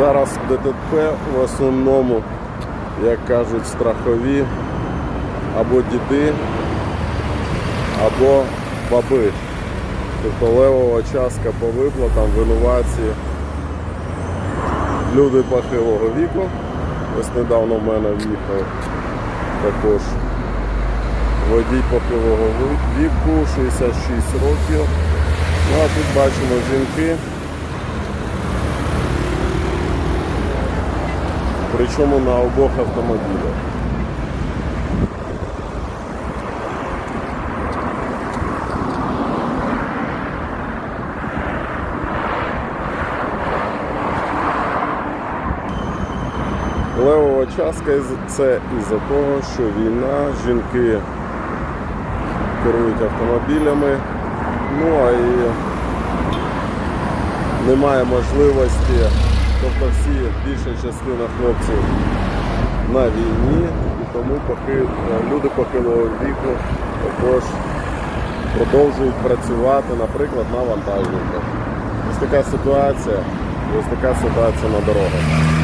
Зараз ДТП в основному, як кажуть, страхові або діди, або баби. Тобто левова частка по виплатам винуваті люди похилого віку. Ось недавно в мене в'їхав також водій похилого віку, 66 років. Ну а тут бачимо жінки. Причому на обох автомобілях. Левова частка це із-за того, що війна, жінки керують автомобілями, ну а і немає можливості, тобто всі більша частина хлопців на війні, і тому поки люди похилого віку також продовжують працювати, наприклад, на вантажниках. Ось така ситуація, ось така ситуація на дорогах.